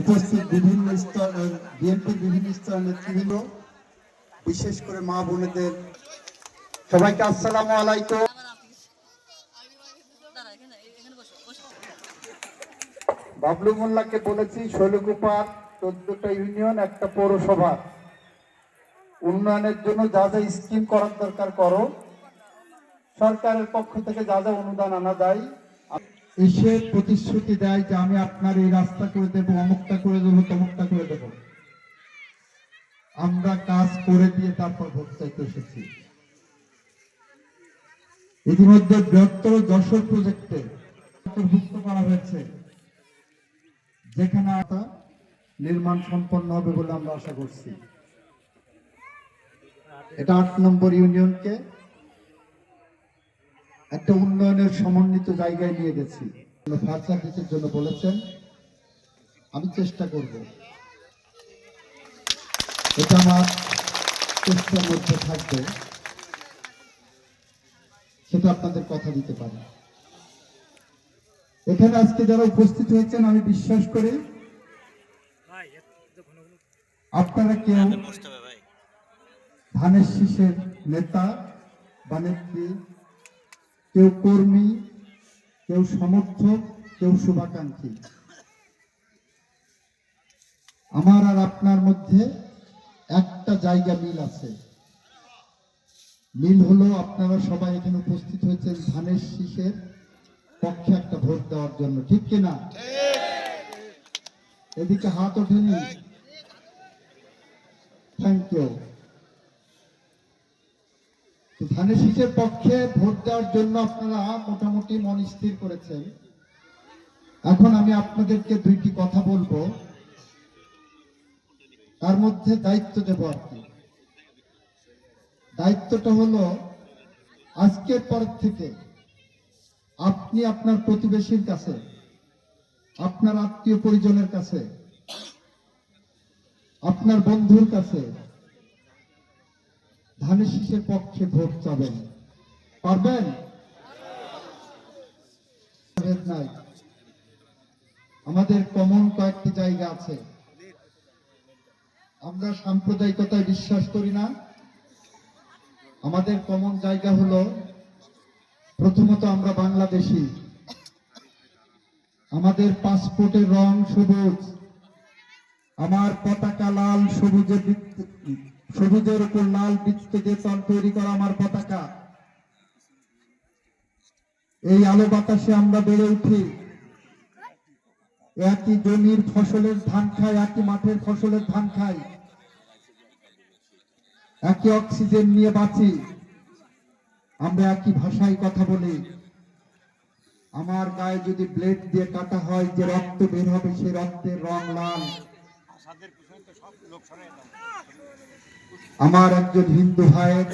উপস্থিত বিভিন্ন স্তর বিএনপির বিভিন্ন বিশেষ করে মা বোনেদের। সবাইকে আলাইকুম। বাবলু মোল্লাকে বলেছি, শৈলকুপা চোদ্দটা ইউনিয়ন, একটা পৌরসভা। উন্নয়নের জন্য যা যা স্কিম করার দরকার করো। সরকারের পক্ষ থেকে যা যা অনুদান আনা যায়। এসে প্রতিশ্রুতি দেয় যে আমি আপনার এই রাস্তা করে দেবো, অমুকটা করে দেবো, তমুকটা করে দেবো। আমরা কাজ করে দিয়ে তারপর ভোট চাইতে এসেছি। ইতিমধ্যে বৃহত্তর যশোর প্রজেক্টে অন্তর্ভুক্ত করা হয়েছে, যেখানে নির্মাণ সম্পন্ন হবে বলে আমরা আশা করছি। এটা আট নম্বর ইউনিয়নকে একটা উন্নয়নের সমন্বিত জায়গায় নিয়ে গেছি। ফায়ার সার্ভিসের জন্য বলেছেন আমি চেষ্টা করব। এটা আমার চেষ্টার মধ্যে থাকবে। সেটা আপনাদের কথা দিতে পারি। এখানে আজকে যারা উপস্থিত হয়েছেন আমি বিশ্বাস করি আপনারা কেউ ধানের শীষের নেতা বা নেত্রী কেউ কর্মী, কেউ সমর্থক, কেউ শুভাকাঙ্ক্ষী। আমার আর আপনার মধ্যে একটা জায়গা মিল আছে। মিল হলো আপনারা সবাই এখানে উপস্থিত হয়েছেন ধানের শীষের পক্ষে একটা ভোট দেওয়ার জন্য, ঠিক কিনা এদিকে হাত ওঠেনি। থ্যাংক ইউ ধানের পক্ষে ভোট দেওয়ার জন্য আপনারা মোটামুটি মন স্থির করেছেন। এখন আমি আপনাদেরকে দুইটি কথা বলব। তার মধ্যে দায়িত্ব দেব আর কি। দায়িত্বটা হলো, আজকের পর থেকে আপনি আপনার প্রতিবেশীর কাছে, আপনার আত্মীয় পরিজনের কাছে, আপনার বন্ধুর কাছে ধানের পক্ষে ভোট চাবেন। পারবেন? আমাদের কমন কয়েকটি জায়গা আছে। আমরা সাম্প্রদায়িকতায় বিশ্বাস করি না। আমাদের কমন জায়গা হলো, প্রথমত আমরা বাংলাদেশি। আমাদের পাসপোর্টের রং সবুজ। আমার পতাকা লাল বৃত্ত- সবুজের উপর লাল বৃত্ত দিয়ে তল তৈরি করা আমার পতাকা, এই আলো বাতাসে আমরা বেড়ে উঠি। একই জমির ফসলের ধান খাই, একই মাঠের ফসলের ধান খাই, একই অক্সিজেন নিয়ে বাঁচি। আমরা একই ভাষায় কথা বলি। আমার গায়ে যদি ব্লেড দিয়ে কাটা হয়, যে রক্ত বের হবে সে রক্তের রং লাল। আমার একজন হিন্দু ভাইয়ের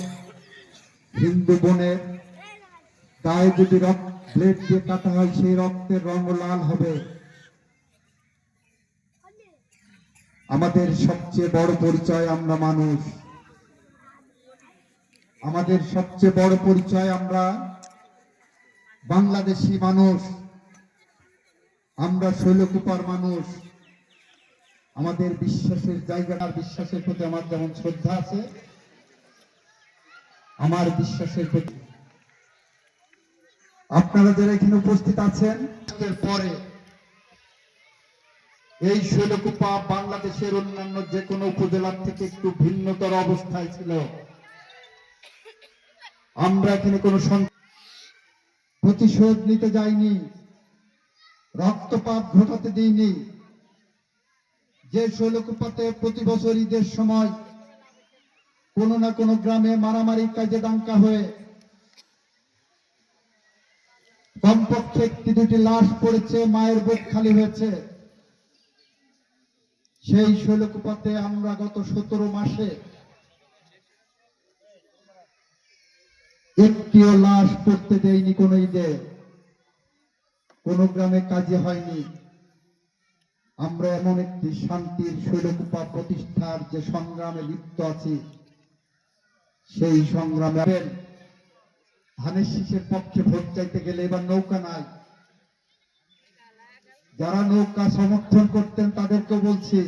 হিন্দু বোনের গায়ে যদি রক্ত, ব্লেড দিয়ে কাটা হয়, সেই রক্তের রং লাল হবে। আমাদের সবচেয়ে বড় পরিচয় আমরা মানুষ। আমাদের সবচেয়ে বড় পরিচয় আমরা বাংলাদেশি মানুষ। আমরা শৈলকুপার মানুষ। আমাদের বিশ্বাসের জায়গাটার বিশ্বাসের প্রতি আমার যেমন শ্রদ্ধা আছে, আমার বিশ্বাসের প্রতি আপনারা যারা এখানে উপস্থিত আছেন পরে এই শৈলকুপা বাংলাদেশের অন্যান্য যে কোনো উপজেলার থেকে একটু ভিন্নতর অবস্থায় ছিল। আমরা এখানে কোনো প্রতিশোধ নিতে যাইনি, রক্তপাত ঘটাতে দিইনি। যে শৈলকুপাতে প্রতি বছর ঈদের সময় কোনো না কোনো গ্রামে মারামারি কাজে ডাঙ্কা হয়ে কমপক্ষে একটি দুটি লাশ পড়েছে, মায়ের বুক খালি হয়েছে। সেই শৈলকুপাতে আমরা গত সতেরো মাসে একটিও লাশ পড়তে দেয়নি কোন ঈদে। কোন গ্রামে কাজে হয়নি। আমরা এমন একটি শান্তির শৈলকুপা প্রতিষ্ঠার যে সংগ্রামে লিপ্ত আছি, সেই সংগ্রামে ধানের শীষের পক্ষে ভোট চাইতে গেলে এবার নৌকা নাই। যারা নৌকা সমর্থন করতেন তাদেরকে বলছি,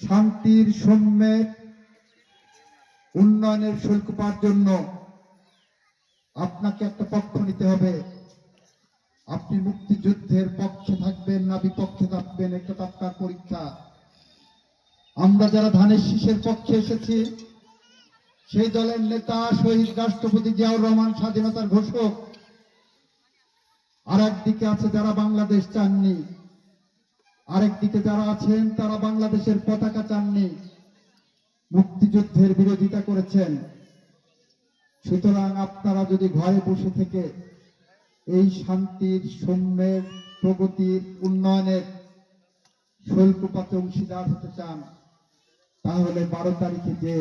শান্তির সৌম্যের উন্নয়নের শুল্ক জন্য আপনাকে একটা পক্ষ নিতে হবে। আপনি মুক্তিযুদ্ধের পক্ষে থাকবেন না বিপক্ষে থাকবেন এটা তো আপনার পরীক্ষা। আমরা যারা ধানের শীষের পক্ষে এসেছি, সেই দলের নেতা, শহীদ রাষ্ট্রপতি জিয়াউর রহমান স্বাধীনতার ঘোষক, আর একদিকে আছে যারা বাংলাদেশ চাননি, আরেকদিকে যারা আছেন তারা বাংলাদেশের পতাকা চাননি, মুক্তিযুদ্ধের বিরোধিতা করেছেন। সুতরাং আপনারা যদি ঘরে বসে থেকে এই শান্তির, সৌম্যের, প্রগতির, উন্নয়নের শৈল্পপাতে অংশীদার হতে চান, তাহলে বারো তারিখে যে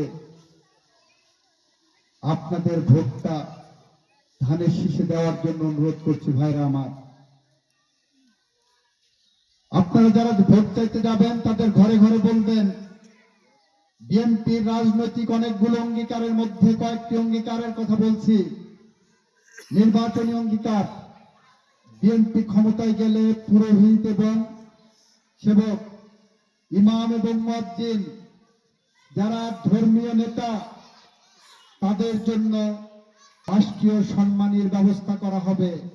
আপনাদের ভোটটা ধানের শীষে দেওয়ার জন্য অনুরোধ করছি ভাইরা আমার। আপনারা যারা ভোট চাইতে যাবেন, তাদের ঘরে ঘরে বলবেন, বিএনপির রাজনৈতিক অনেকগুলো অঙ্গীকারের মধ্যে কয়েকটি অঙ্গীকারের কথা বলছি। নির্বাচনী অঙ্গীকার বিএনপি ক্ষমতায় গেলে পুরোহিত এবং সেবক ইমাম এবং মজ্জিন যারা ধর্মীয় নেতা, তাদের জন্য রাষ্ট্রীয় সম্মানের ব্যবস্থা করা হবে।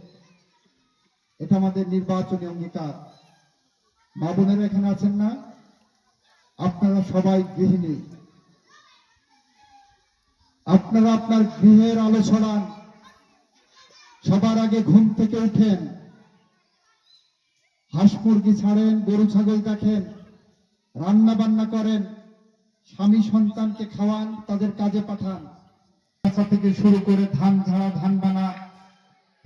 এটা আমাদের নির্বাচনী অঙ্গীকার। মা বোনেরা এখানে আছেন না? আপনারা সবাই গৃহিণী। আপনারা আপনার গৃহের আলো ছড়ান। সবার আগে ঘুম থেকে উঠেন। হাঁস মুরগি ছাড়েন, গরু, ছাগল দেখেন, রান্না বান্না করেন, স্বামী সন্তানকে খাওয়ান, তাদের কাজে পাঠান। থেকে শুরু করে ধান ঝাড়া, ধান বানা,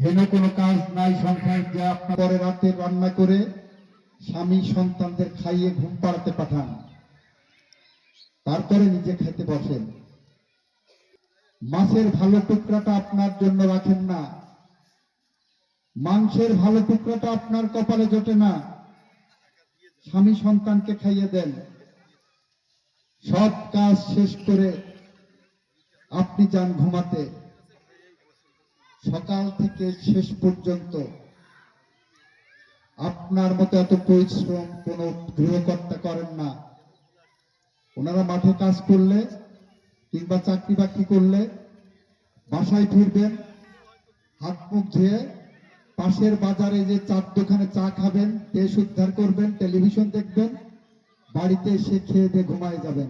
হেন কোনো কাজ নাই, সংসার যে আপনার পরে রাতে রান্না করে স্বামী সন্তানদের খাইয়ে ঘুম পাড়াতে পাঠান। তারপরে নিজে খেতে বসেন। মাছের ভালো টুকরাটা আপনার জন্য রাখেন না। মাংসের ভালো টুকরাটা আপনার কপালে জোটে না। স্বামী সন্তানকে খাইয়ে দেন। সব কাজ শেষ করে আপনি যান ঘুমাতে। সকাল থেকে শেষ পর্যন্ত আপনার মতো এত পরিশ্রম কোন গৃহকর্তা করেন না। ওনারা মাঠে কাজ করলে কিংবা চাকরি বাকরি করলে বাসায় ফিরবেন, হাত মুখ ধুয়ে পাশের বাজারে যে চার দোকানে চা খাবেন দেশ উদ্ধার করবেন, টেলিভিশন দেখবেন, বাড়িতে এসে খেয়ে দিয়ে ঘুমায় যাবেন।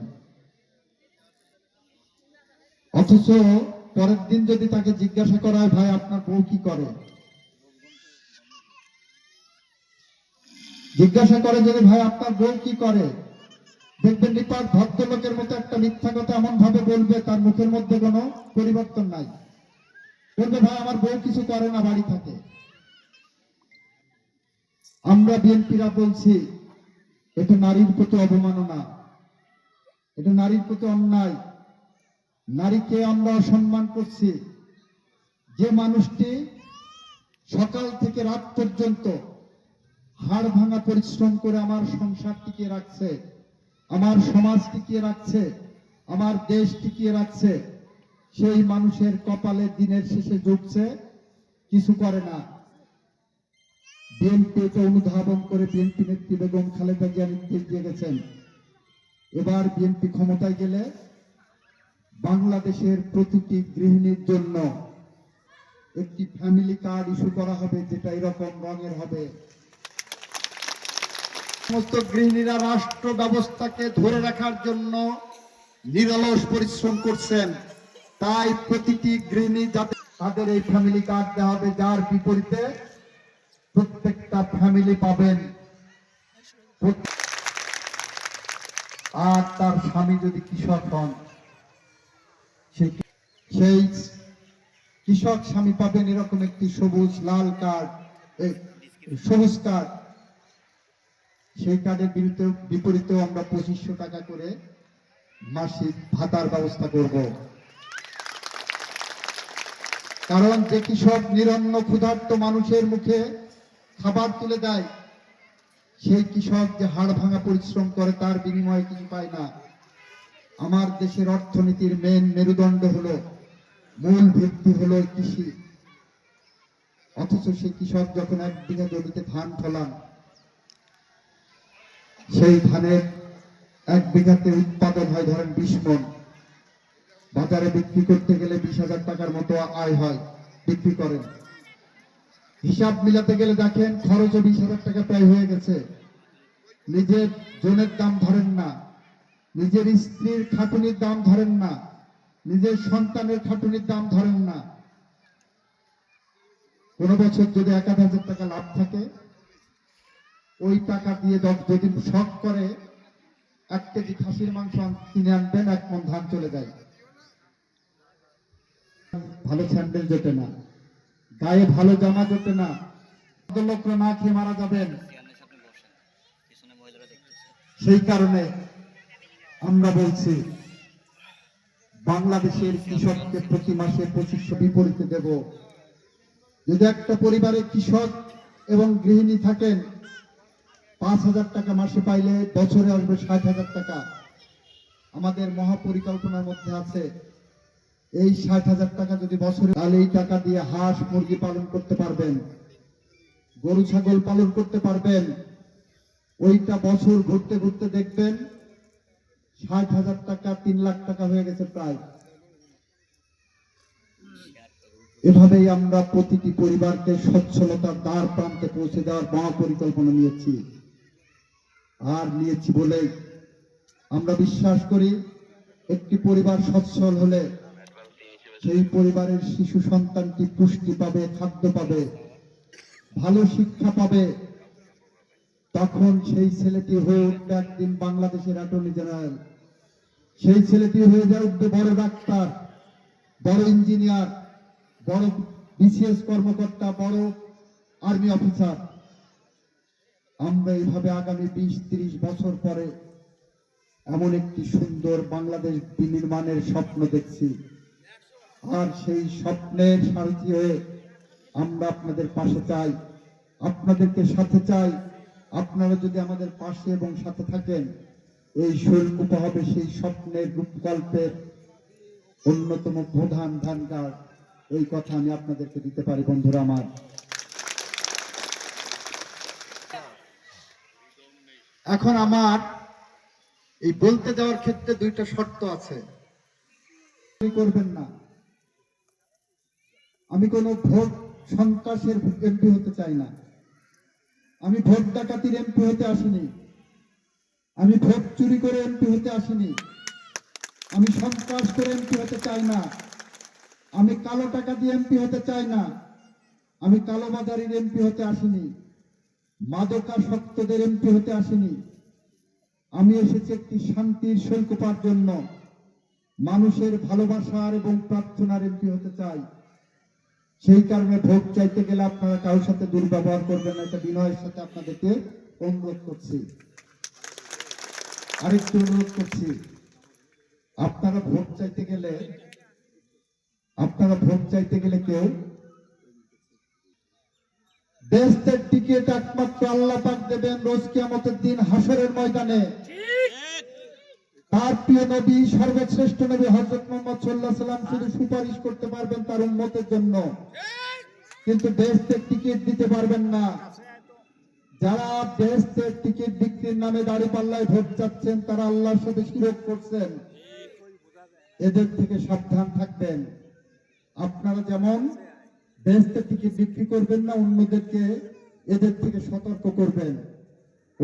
অথচ পরের দিন যদি তাকে জিজ্ঞাসা করা ভাই, আপনার বউ কি করে? জিজ্ঞাসা করে যদি, ভাই, আপনার বউ কি করে? দেখবেন নিপাট ভদ্রলোকের মতো একটা মিথ্যা কথা এমন ভাবে বলবে, তার মুখের মধ্যে কোনো পরিবর্তন নাই। বলবে, ভাই, আমার বউ কিছু করে না, বাড়ি থাকে। আমরা বিএনপিরা বলছি, এটা নারীর প্রতি অবমাননা। এটা নারীর প্রতি অন্যায়। নারীকে আমরা অসম্মান করছি। যে মানুষটি সকাল থেকে রাত পর্যন্ত হাড় ভাঙা পরিশ্রম করে আমার সংসার টিকিয়ে রাখছে, আমার সমাজ টিকিয়ে রাখছে, আমার দেশ টিকিয়ে রাখছে, সেই মানুষের কপালে দিনের শেষে জুটছে কিছু করে না। বিএনপিকে অনুধাবন করে বিএনপি নেত্রী বেগম খালেদা জিয়া নির্দেশ দিয়ে গেছেন। এবার বিএনপি ক্ষমতায় গেলে বাংলাদেশের প্রতিটি গৃহিণীর জন্য একটি ফ্যামিলি কার্ড ইস্যু করা হবে, যেটা এরকম রঙের হবে। সমস্ত গৃহিণীরা রাষ্ট্র ব্যবস্থাকে ধরে রাখার জন্য নিরলস পরিশ্রম করছেন। তাই প্রতিটি গৃহিণী যাতে তাদের এই ফ্যামিলি কার্ড দেওয়া হবে, যার বিপরীতে প্রত্যেকটা ফ্যামিলি পাবেন। আর তার স্বামী যদি কৃষক হন সেই কৃষক স্বামী পাবেন এরকম একটি সবুজ, লাল কার্ড সবুজ কার্ড সেই কার্ডের বিরুদ্ধে বিপরীতেও আমরা পঁচিশশো টাকা করে মাসিক ভাতার ব্যবস্থা করব। কারণ যে কৃষক নিরন্ন, ক্ষুধার্ত মানুষের মুখে খাবার তুলে দেয়। সেই কৃষক যে হাড় ভাঙা পরিশ্রম করে, তার বিনিময়ে কিছু পায় না। আমার দেশের অর্থনীতির মেন মেরুদণ্ড হলো, মূল ভিত্তি হলো কৃষি। অথচ সেই কৃষক যখন এক বিঘা জমিতে ধান ফলান, সেই ধানের এক বিঘাতে উৎপাদন হয় ধরেন বিশ মন। বাজারে বিক্রি করতে গেলে বিশ টাকার মতো আয় হয়, বিক্রি করেন। হিসাব মিলাতে গেলে দেখেন খরচও বিশ হাজার টাকা প্রায় হয়ে গেছে। নিজের জনের দাম ধরেন না। নিজের স্ত্রীর খাটুনির দাম ধরেন না। নিজের সন্তানের খাটুনির দাম ধরেন না। কোন বছর যদি এক হাজার টাকা লাভ থাকে, ওই টাকা দিয়ে দশ- যদি শখ করে, এক কেজি খাসির মাংস কিনে আনবেন, এক মন ধান চলে যায়। ভালো স্যান্ডেল জোটে না। গায়ে ভালো জামা জোটে না। লোকরা না খেয়ে মারা যাবেন? সেই কারণে আমরা বলছি, বাংলাদেশের কৃষককে প্রতি মাসে পঁচিশশো বিপরীতে দেব। যদি একটা পরিবারে কৃষক এবং গৃহিণী থাকেন, পাঁচ হাজার টাকা মাসে পাইলে বছরে আসবে ষাট হাজার টাকা। আমাদের মহাপরিকল্পনার মধ্যে আছে এই ষাট হাজার টাকা যদি বছরে তাহলে এই টাকা দিয়ে হাঁস মুরগি পালন করতে পারবেন, গরু, ছাগল পালন করতে পারবেন। ওইটা বছর ঘুরতে ঘুরতে দেখবেন, ষাট হাজার টাকা, তিন লাখ টাকা হয়ে গেছে প্রায়। এভাবেই আমরা প্রতিটি পরিবারকে সচ্ছলতার দ্বার প্রান্তে পৌঁছে দেওয়ার মহাপরিকল্পনা নিয়েছি। আর নিয়েছি বলে আমরা বিশ্বাস করি, একটি পরিবার সচ্ছল হলে সেই পরিবারের শিশু সন্তানটি পুষ্টি পাবে, খাদ্য পাবে, ভালো শিক্ষা পাবে। তখন সেই ছেলেটি হয়ে উঠবে একদিন বাংলাদেশের অ্যাটর্নি জেনারেল। সেই ছেলেটি হয়ে যায় উঠবে বড় ডাক্তার, বড় ইঞ্জিনিয়ার, বড় বিসিএস কর্মকর্তা, বড় আর্মি অফিসার। আমরা এইভাবে আগামী বিশ, তিরিশ বছর পরে এমন একটি সুন্দর বাংলাদেশ বিনির্মাণের স্বপ্ন দেখছি। আর সেই স্বপ্নের সারথি হয়ে আমরা আপনাদের পাশে চাই। আপনাদেরকে সাথে চাই। আপনারা যদি আমাদের পাশে এবং সাথে থাকেন, এই শৈলকুপ হবে সেই স্বপ্নের রূপকল্পের অন্যতম প্রধান ধানকার এই কথা আমি আপনাদেরকে দিতে পারি, বন্ধুরা আমার। এখন আমার এই বলতে যাওয়ার ক্ষেত্রে দুইটা শর্ত আছে। করবেন না। আমি কোনো ভোট সন্ত্রাসের এমপি হতে চাই না। আমি ভোট ডাকাতির এমপি হতে আসিনি। আমি ভোট চুরি করে এমপি হতে আসিনি। আমি সন্ত্রাস করে এমপি হতে চাই না। আমি কালো টাকা দিয়ে এমপি হতে চাই না। আমি কালো বাজারির এমপি হতে আসিনি। মাদকাসক্তদের এমপি হতে আসিনি। আমি এসেছি একটি শান্তির শৈলকুপার জন্য। মানুষের ভালোবাসার এবং প্রার্থনার এমপি হতে চাই। সেই কারণে ভোট চাইতে গেলে আপনারা কারোর সাথে দুর্ব্যবহার করবেন না, এটা বিনয়ের সাথে আপনাদেরকে অনুরোধ করছি। আরেকটু অনুরোধ করছি, আপনারা ভোট চাইতে গেলে, আপনারা ভোট চাইতে গেলে কেউ দেশের টিকিট একমাত্র আল্লাহ পাক দেবেন রোজ কিয়ামতের দিন হাসরের ময়দানে। তার প্রিয় নবী, সর্বশ্রেষ্ঠ নবী হজরত মোহাম্মদ সাল্লাহ সাল্লাম শুধু সুপারিশ করতে পারবেন তার উন্মতের জন্য। কিন্তু বেহেস্তের টিকিট দিতে পারবেন না। যারা বেহেস্তের টিকিট বিক্রির নামে দাড়ি পাল্লায় ভোট চাচ্ছেন, তারা আল্লাহর সাথে শিরক করছেন। এদের থেকে সাবধান থাকবেন। আপনারা যেমন বেহেস্তের টিকিট বিক্রি করবেন না, অন্যদেরকে এদের থেকে সতর্ক করবেন।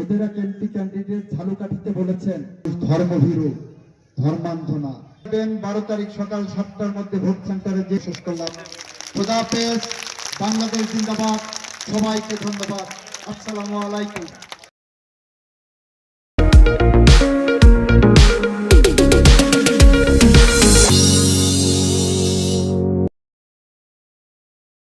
ওদের এক এমপি ক্যান্ডিডেট ঝালুকাঠিতে বলেছেন, ধর্মভীরু ধর্মান্ধ না বারো তারিখ সকাল সাতটার মধ্যে ভোট সেন্টারে যে শেষ করলাম। খোদা বাংলাদেশ জিন্দাবাদ। সবাইকে ধন্যবাদ। আসসালামু আলাইকুম।